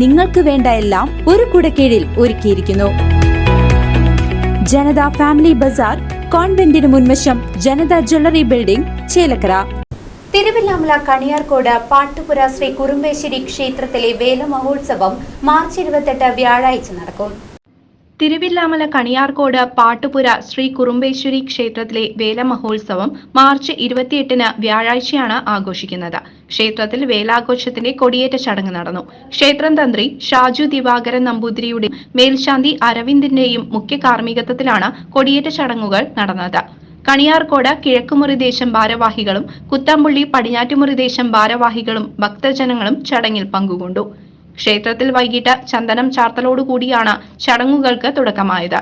നിങ്ങൾക്ക് വേണ്ട എല്ലാം ഒരു കുടക്കീഴിൽ ഒരുക്കിയിരിക്കുന്നു. ജനത ഫാമിലി ബസാർ കോൺവെന്റിന് മുൻവശം ജനത ജ്വല്ലറി ബിൽഡിംഗ് ചേലക്കര. തിരുവില്ലാമല കണിയാർക്കോട് പാട്ടുപുര ശ്രീ കുറുമ്പേശ്വരി ക്ഷേത്രത്തിലെ വേല മഹോത്സവം മാർച്ച് ഇരുപത്തെട്ട് വ്യാഴാഴ്ച നടക്കും. തിരുവില്ലാമല കണിയാർകോട് പാട്ടുപുര ശ്രീ കുറുമ്പേശ്വരി ക്ഷേത്രത്തിലെ വേല മഹോത്സവം മാർച്ച് ഇരുപത്തിയെട്ടിന് വ്യാഴാഴ്ചയാണ് ആഘോഷിക്കുന്നത്. ക്ഷേത്രത്തിൽ വേലാഘോഷത്തിന്റെ കൊടിയേറ്റ ചടങ്ങ് നടന്നു. ക്ഷേത്രം തന്ത്രി ഷാജു ദിവാകരൻ നമ്പൂതിരിയുടെയും മേൽശാന്തി അരവിന്ദിന്റെയും മുഖ്യ കാർമ്മികത്വത്തിലാണ് കൊടിയേറ്റ ചടങ്ങുകൾ നടന്നത്. കണിയാർകോട് കിഴക്കുമുറി ദേശം ഭാരവാഹികളും കുത്തമ്പുള്ളി പടിഞ്ഞാറ്റുമുറി ദേശം ഭാരവാഹികളും ഭക്തജനങ്ങളും ചടങ്ങിൽ പങ്കുകൊണ്ടു. ക്ഷേത്രത്തിൽ വൈകിട്ട് ചന്ദനം ചാർത്തലോടുകൂടിയാണ് ചടങ്ങുകൾക്ക് തുടക്കമായത്.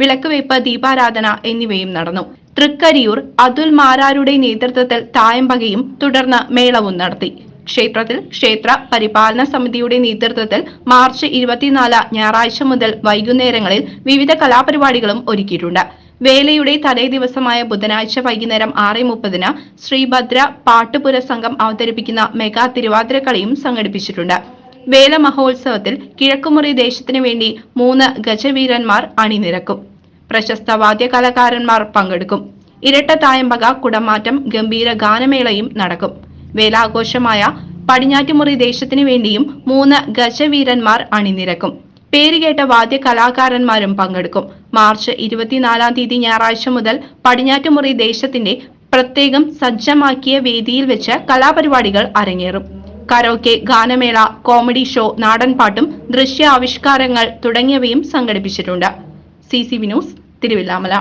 വിളക്കുവയ്പ് ദീപാരാധന എന്നിവയും നടന്നു. തൃക്കരിയൂർ അതുൽ മാരാരുടെ നേതൃത്വത്തിൽ തായമ്പകയും തുടർന്ന് മേളവും നടത്തി. ക്ഷേത്രത്തിൽ ക്ഷേത്ര പരിപാലന സമിതിയുടെ നേതൃത്വത്തിൽ മാർച്ച് ഇരുപത്തിനാല് ഞായറാഴ്ച മുതൽ വൈകുന്നേരങ്ങളിൽ വിവിധ കലാപരിപാടികളും ഒരുക്കിയിട്ടുണ്ട്. വേലയുടെ തലേ ദിവസമായ ബുധനാഴ്ച വൈകുന്നേരം ആറ് മുപ്പതിന് ശ്രീഭദ്ര പാട്ടുപുര സംഘം അവതരിപ്പിക്കുന്ന മെഗാ തിരുവാതിരക്കളിയും സംഘടിപ്പിച്ചിട്ടുണ്ട്. വേല മഹോത്സവത്തിൽ കിഴക്കുമുറി ദേശത്തിനു വേണ്ടി മൂന്ന് ഗജവീരന്മാർ അണിനിരക്കും. പ്രശസ്ത വാദ്യകലാകാരന്മാർ പങ്കെടുക്കും. ഇരട്ട തായമ്പക കുടമാറ്റം ഗംഭീര ഗാനമേളയും നടക്കും. വേലാഘോഷമായ പടിഞ്ഞാറ്റുമുറി ദേശത്തിനു വേണ്ടിയും മൂന്ന് ഗജവീരന്മാർ അണിനിരക്കും. പേരുകേട്ട വാദ്യ കലാകാരന്മാരും പങ്കെടുക്കും. മാർച്ച് ഇരുപത്തിനാലാം തീയതി ഞായറാഴ്ച മുതൽ പടിഞ്ഞാറ്റുമുറി ദേശത്തിന്റെ പ്രത്യേകം സജ്ജമാക്കിയ വേദിയിൽ വെച്ച് കലാപരിപാടികൾ അരങ്ങേറും. കരോക്കെ ഗാനമേള കോമഡി ഷോ നാടൻപാട്ടും ദൃശ്യ ആവിഷ്കാരങ്ങൾ തുടങ്ങിയവയും സംഘടിപ്പിച്ചിട്ടുണ്ട്. C C Vinos Thiruvilwamala.